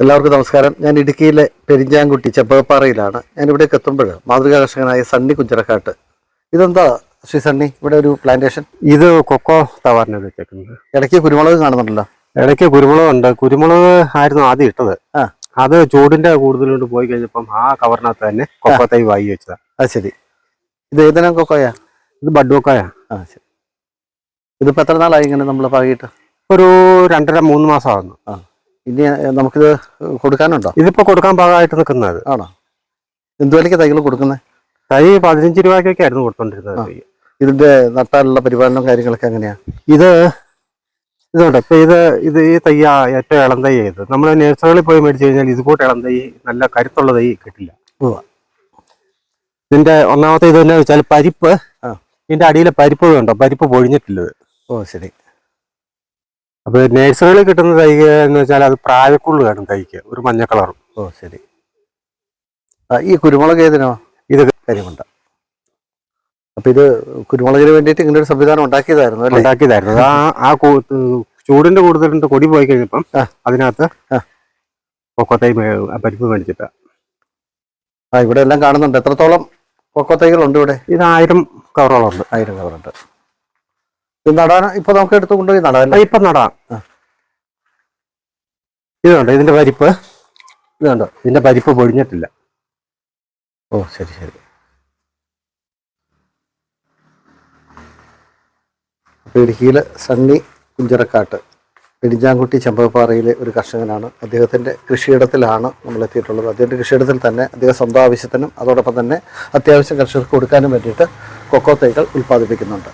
എല്ലാവർക്കും നമസ്കാരം. ഞാൻ ഇടുക്കിയിലെ പെരിഞ്ചാൻകുട്ടി ചെമ്പകപ്പാറയിലാണ്. ഞാൻ ഇവിടേക്ക് എത്തുമ്പോൾ മാതൃകാകർഷകനായ സണ്ണി കുഞ്ചിറക്കാട്ട്. ഇതെന്താ ശ്രീ സണ്ണി? ഇവിടെ ഒരു പ്ലാന്റേഷൻ ഇത് കൊക്കോ തവാറിനാണ് വെച്ചേക്കുന്നത്. ഇടയ്ക്ക് കുരുമുളക് കാണുന്നുണ്ടല്ലോ. ഇടയ്ക്ക് കുരുമുളക് ഉണ്ട് കുരുമുളക് ആയിരുന്നു ആദ്യം ഇട്ടത്. ആ. അത് ചൂടിന്റെ കൂടുതലോട്ട് പോയി കഴിഞ്ഞപ്പം ആ കവറിനകത്ത് തന്നെ കൊക്കോ തൈ വായി വെച്ചതാ. അത് ശരി. ഇത് ഏതിനാ കൊക്കോയാ? ഇത് ബഡ്ഡോക്കായ ആ ശരി. ഇതിപ്പോ എത്ര നാളായി ഇങ്ങനെ നമ്മൾ പാകിയിട്ട്? ഒരു രണ്ടര മൂന്ന് മാസം ആകുന്നു ഇനി നമുക്കിത് കൊടുക്കാനുണ്ടോ? ഇതിപ്പോ കൊടുക്കാൻ പാകമായിട്ട് നിൽക്കുന്നത്. ആണോ? എന്ത് വിലയ്ക്ക് തൈകൾ കൊടുക്കുന്നത് തൈ പതിനഞ്ച് രൂപയ്ക്കൊക്കെ ആയിരുന്നു കൊടുത്തോണ്ടിരുന്നത് ഇതിന്റെ നട്ടാലുള്ള പരിപാലനവും കാര്യങ്ങളൊക്കെ എങ്ങനെയാ? ഇത് ഇതുണ്ട്. ഇപ്പൊ ഇത് ഇത് ഈ തയ്യ ഏറ്റവും ഇളം തൈ ഇത് നമ്മൾ നേഴ്സറികളിൽ പോയി മേടിച്ചു കഴിഞ്ഞാൽ ഇതുകൂട്ട് ഇളം തൈ നല്ല കരുത്തുള്ള തൈ കിട്ടില്ല. ഇതിന്റെ ഒന്നാമത്തെ ഇത് തന്നെ വെച്ചാൽ പരിപ്പ്. ഇതിന്റെ അടിയിലെ പരിപ്പ് വേണ്ടോ? പരിപ്പ് പൊഴിഞ്ഞിട്ടില്ല ഓ ശരി. അപ്പൊ നേഴ്സറികളിൽ കിട്ടുന്ന തൈക എന്ന് വെച്ചാൽ അത് പ്രായക്കുള്ളു കാണും തൈക്ക് ഒരു മഞ്ഞ കളറും. ഓ ശരി. ആ, ഈ കുരുമുളക് ഏതിനോ? ഇത് കരിമുണ്ട. അപ്പൊ ഇത് കുരുമുളകിന് വേണ്ടിയിട്ട് ഇങ്ങനെ ഒരു സംവിധാനം ഉണ്ടാക്കിയതായിരുന്നു ഉണ്ടാക്കിയതായിരുന്നു. ആ ആ ചൂടിന്റെ കൂടുതലുണ്ട് കൊടി പോയി കഴിഞ്ഞപ്പം. അതിനകത്ത് കൊക്കോത്തൈ കൊക്കോ പരിപ്പ് മേടിച്ചിട്ടാ. ആ ഇവിടെ എല്ലാം കാണുന്നുണ്ട്. എത്രത്തോളം കൊക്കോത്തൈകളുണ്ട് ഇവിടെ? ഇത് ആയിരം കവറോളം ഉണ്ട്. ആയിരം കവറുണ്ട്. ഇത് നടാൻ ഇപ്പൊ നമുക്ക് എടുത്തു കൊണ്ടുപോയി നടാൻ ഇപ്പൊ നടാം. ഇതുണ്ട് ഇതിന്റെ പരിപ്പ്? ഇതുണ്ട് ഇതിന്റെ പരിപ്പ് പൊഴിഞ്ഞിട്ടില്ല ഓ ശരി ശരി. ഇടുക്കിയിലെ സണ്ണി കുഞ്ചിറക്കാട്ട്. ഇടിഞ്ചാൻകുട്ടി ചെമ്പകപ്പാറയിലെ ഒരു കർഷകനാണ്. അദ്ദേഹത്തിന്റെ കൃഷിയിടത്തിലാണ് നമ്മൾ എത്തിയിട്ടുള്ളത്. അദ്ദേഹത്തിന്റെ കൃഷിയിടത്തിൽ തന്നെ അദ്ദേഹം സ്വന്തം ആവശ്യത്തിനും അതോടൊപ്പം തന്നെ അത്യാവശ്യം കർഷകർക്ക് കൊടുക്കാനും വേണ്ടിയിട്ട് കൊക്കോ തൈകൾ ഉൽപ്പാദിപ്പിക്കുന്നുണ്ട്.